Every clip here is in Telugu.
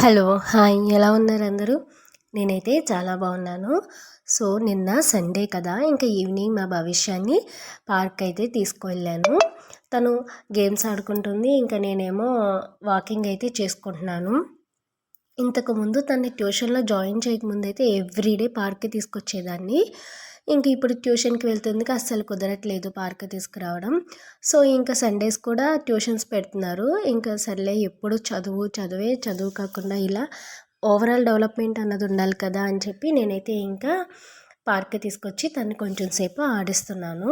Hello hi. ఎలా ఉన్నారు అందరూ? నేనైతే చాలా బాగున్నాను. సో నిన్న సండే కదా ఇంకా ఈవినింగ్ మా భవిష్యాన్ని పార్క్ అయితే తీసుకువెళ్ళాను. తను గేమ్స్ ఆడుకుంటుంది ఇంకా నేనేమో వాకింగ్ అయితే చేసుకుంటున్నాను. ఇంతకుముందు తనని ట్యూషన్లో జాయిన్ చేయకముందు అయితే ఎవ్రీడే పార్క్కి తీసుకొచ్చేదాన్ని. ఇంక ఇప్పుడు ట్యూషన్కి వెళ్తుంది. అస్సలు కుదరట్లేదు పార్క్ తీసుకురావడం. సో ఇంకా సండేస్ కూడా ట్యూషన్స్ పెడుతున్నారు. ఇంకా సర్లే ఎప్పుడు చదువు చదువే చదువు కాకుండా ఇలా ఓవరాల్ డెవలప్మెంట్ అన్నది ఉండాలి కదా అని చెప్పి నేనైతే ఇంకా పార్క్ తీసుకొచ్చి తను కొంచెం సేపు ఆడిస్తున్నాను.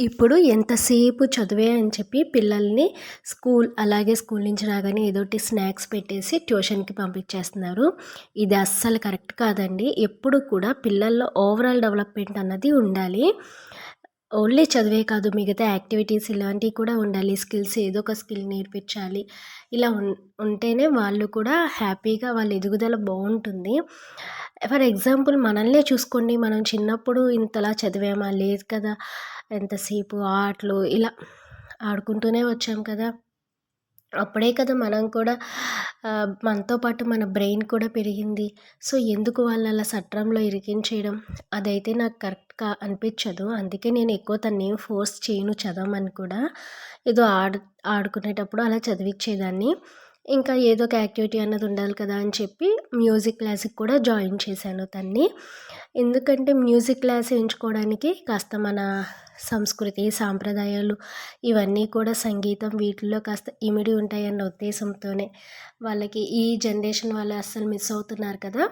ఇప్పుడు ఎంతసేపు చదివే అని చెప్పి పిల్లల్ని స్కూల్ అలాగే స్కూల్ నుంచి రాగానే ఏదోటి స్నాక్స్ పెట్టేసి ట్యూషన్కి పంపించేస్తున్నారు. ఇది అస్సలు కరెక్ట్ కాదండి. ఎప్పుడు కూడా పిల్లల్లో ఓవరాల్ డెవలప్మెంట్ అన్నది ఉండాలి. ఓన్లీ చదివే కాదు మిగతా యాక్టివిటీస్ ఇలాంటివి కూడా ఉండాలి. స్కిల్స్ ఏదో ఒక స్కిల్ నేర్పించాలి. ఇలా ఉంటేనే వాళ్ళు కూడా హ్యాపీగా వాళ్ళ ఎదుగుదల బాగుంటుంది. ఫర్ ఎగ్జాంపుల్ మనల్నే చూసుకోండి. మనం చిన్నప్పుడు ఇంతలా చదివామా? లేదు కదా. ఎంతసేపు ఆటలు ఇలా ఆడుకుంటూనే వచ్చాం కదా. అప్పుడే కదా మనం కూడా మనతో పాటు మన బ్రెయిన్ కూడా పెరిగింది. సో ఎందుకు వాళ్ళు అలా సట్రంలో ఇరికించేయడం? అదైతే నాకు కరెక్ట్గా అనిపించదు. అందుకే నేను ఎక్కువ తను ఏం ఫోర్స్ చేయను చదవమని కూడా. ఏదో ఆడు ఆడుకునేటప్పుడు అలా చదివించేదాన్ని ఇంకా ఏదో ఒక యాక్టివిటీ అన్నది ఉండాలి కదా అని చెప్పి మ్యూజిక్ క్లాస్కి కూడా జాయిన్ చేశాను తన్ని. ఎందుకంటే మ్యూజిక్ క్లాస్ ఎంచుకోవడానికి కాస్త మన సంస్కృతి సాంప్రదాయాలు ఇవన్నీ కూడా సంగీతం వీటిల్లో కాస్త ఇమిడి ఉంటాయన్న ఉద్దేశంతోనే వాళ్ళకి ఈ జనరేషన్ వాళ్ళు అస్సలు మిస్ అవుతున్నారు కదా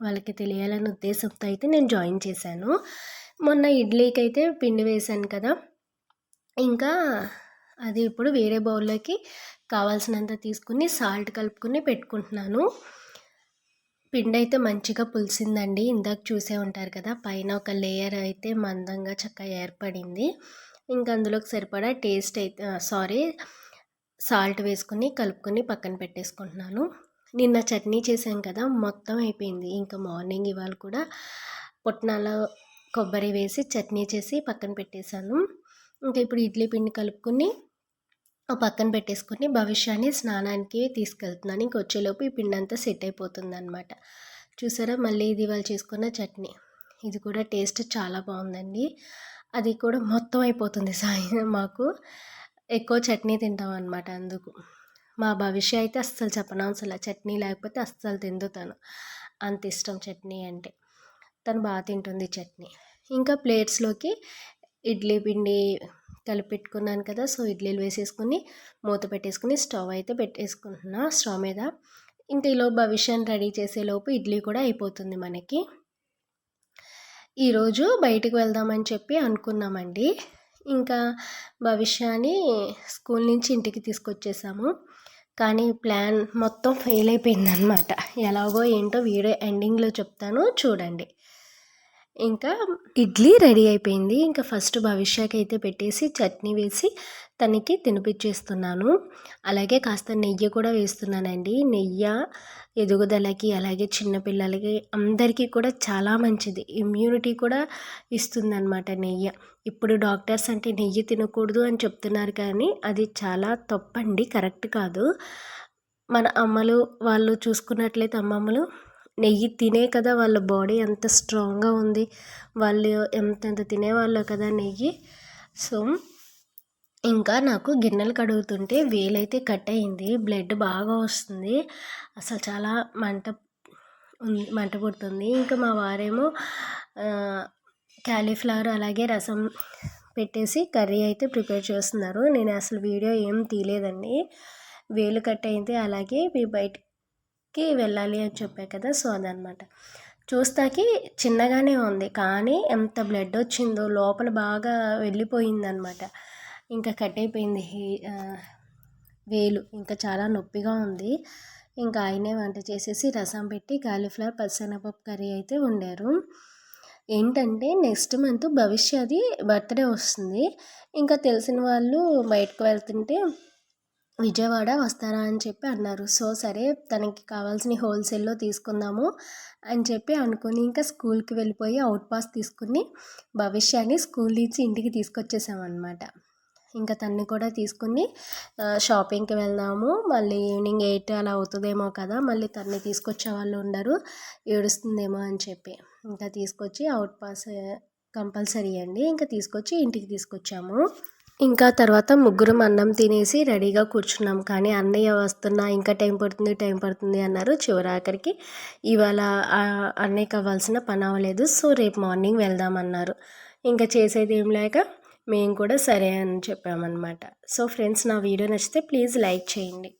వాళ్ళకి తెలియాలన్న ఉద్దేశంతో అయితే నేను జాయిన్ చేశాను. మొన్న ఇడ్లీకి అయితే పిండి వేశాను కదా ఇంకా అది ఇప్పుడు వేరే బౌల్లోకి కావాల్సినంత తీసుకుని సాల్ట్ కలుపుకుని పెట్టుకుంటున్నాను. పిండి అయితే మంచిగా పులిసిందండి. ఇందాక చూసే ఉంటారు కదా పైన ఒక లేయర్ అయితే మందంగా చక్కగా ఏర్పడింది. ఇంకా అందులోకి సరిపడా టేస్ట్ అయితే సారీ సాల్ట్ వేసుకుని కలుపుకొని పక్కన పెట్టేసుకుంటున్నాను. నిన్న చట్నీ చేసాం కదా మొత్తం అయిపోయింది. ఇంకా మార్నింగ్ ఇవాళ కూడా పుట్నాల కొబ్బరి వేసి చట్నీ చేసి పక్కన పెట్టేశాను. ఇంకా ఇప్పుడు ఇడ్లీ పిండి కలుపుకొని పక్కన పెట్టేసుకొని భవిష్యాన్ని స్నానానికి తీసుకెళ్తున్నాను. ఇంకొచ్చేలోపు ఈ పిండి అంతా సెట్ అయిపోతుంది అనమాట చూసారా? మళ్ళీ ఇది వాళ్ళు చేసుకున్న చట్నీ. ఇది కూడా టేస్ట్ చాలా బాగుందండి. అది కూడా మొత్తం అయిపోతుంది సాయం మాకు. ఎక్కువ చట్నీ తింటాం అనమాట అందుకు. మా భవిష్య అయితే అస్సలు చెప్పనవసరం చట్నీ లేకపోతే అస్సలు తిందుతాను అంత ఇష్టం చట్నీ అంటే. తను బాగా తింటుంది చట్నీ. ఇంకా ప్లేట్స్లోకి ఇడ్లీ పిండి కలిపెట్టుకున్నాను కదా సో ఇడ్లీలు వేసేసుకుని మూత పెట్టేసుకుని స్టవ్ అయితే పెట్టేసుకుంటున్నా స్టవ్ మీద. ఇంకా ఈలో భవిష్యాన్ని రెడీ చేసేలోపు ఇడ్లీ కూడా అయిపోతుంది మనకి. ఈరోజు బయటకు వెళ్దామని చెప్పి అనుకున్నామండి. ఇంకా భవిష్యాన్ని స్కూల్ నుంచి ఇంటికి తీసుకొచ్చేసాము. కానీ ప్లాన్ మొత్తం ఫెయిల్ అయిపోయిందనమాట ఎలాగో ఏంటో వీడియో ఎండింగ్లో చెప్తాను చూడండి. ఇంకా ఇడ్లీ రెడీ అయిపోయింది. ఇంకా ఫస్ట్ భవిష్యకి అయితే పెట్టేసి చట్నీ వేసి తనకి తినిపించేస్తున్నాను అలాగే కాస్త నెయ్యి కూడా వేస్తున్నానండి. నెయ్యి ఎదుగుదలకి అలాగే చిన్నపిల్లలకి అందరికీ కూడా చాలా మంచిది. ఇమ్యూనిటీ కూడా ఇస్తుందన్నమాట నెయ్యి. ఇప్పుడు డాక్టర్స్ అంటే నెయ్యి తినకూడదు అని చెప్తున్నారు కానీ అది చాలా తప్పండి. కరెక్ట్ కాదు. మన అమ్మలు వాళ్ళు చూసుకున్నట్లయితే అమ్మమ్మలు నెయ్యి తినే కదా వాళ్ళ బాడీ ఎంత స్ట్రాంగ్గా ఉంది. వాళ్ళు ఎంతెంత తినేవాళ్ళు కదా నెయ్యి. సో ఇంకా నాకు గిన్నెలు కడుగుతుంటే వేలైతే కట్ అయింది. బ్లడ్ బాగా వస్తుంది. అసలు చాలా మంట మంట పుడుతుంది. ఇంకా మా వారేమో క్యాలీఫ్లవర్ అలాగే రసం పెట్టేసి కర్రీ అయితే ప్రిపేర్ చేస్తున్నారు. నేను అసలు వీడియో ఏం తీయలేదండి. వేలు కట్ అయితే అలాగే మీ బయట కి వెళ్ళాలి అని చెప్పా కదా సో అదనమాట చూస్తాకి చిన్నగానే ఉంది కానీ ఎంత బ్లడ్ వచ్చిందో లోపల బాగా వెళ్ళిపోయిందనమాట ఇంకా కట్ అయిపోయింది వేలు. ఇంకా చాలా నొప్పిగా ఉంది. ఇంకా ఆయనే వంట చేసేసి రసం పెట్టి కాలీఫ్లవర్ పచ్చనపప్పు కర్రీ అయితే వండారు. ఏంటంటే నెక్స్ట్ మంత్ భవిష్యది బర్త్డే వస్తుంది. ఇంకా తెలిసిన వాళ్ళు బయటకు వెళ్తుంటే విజయవాడ వస్తారా అని చెప్పి అన్నారు. సో సరే తనకి కావాల్సిన హోల్సేల్లో తీసుకుందాము అని చెప్పి అనుకుని ఇంకా స్కూల్కి వెళ్ళిపోయి అవుట్ పాస్ తీసుకుని భవిష్యాన్ని స్కూల్ నుంచి ఇంటికి తీసుకొచ్చేసామన్నమాట. ఇంకా తన్ని కూడా తీసుకుని షాపింగ్కి వెళ్దాము. మళ్ళీ ఈవినింగ్ ఎయిట్ అలా అవుతుందేమో కదా మళ్ళీ తన్ని తీసుకొచ్చే వాళ్ళు ఉండరు ఏడుస్తుందేమో అని చెప్పి. ఇంకా తీసుకొచ్చి అవుట్ పాస్ కంపల్సరీ అండి. ఇంకా తీసుకొచ్చి ఇంటికి తీసుకొచ్చాము. ఇంకా తర్వాత ముగ్గురం అన్నం తినేసి రెడీగా కూర్చున్నాం. కానీ అన్నయ్య వస్తున్నా ఇంకా టైం పడుతుంది టైం పడుతుంది అన్నారు చివరాఖరికి ఇవాళ అన్నయ్యకి అవ్వాల్సిన పని అవ్వలేదు. సో రేపు మార్నింగ్ వెళ్దామన్నారు ఇంకా చేసేది ఏం లేక మేము కూడా సరే అని చెప్పామన్నమాట. సో ఫ్రెండ్స్ నా వీడియో నచ్చితే ప్లీజ్ లైక్ చేయండి.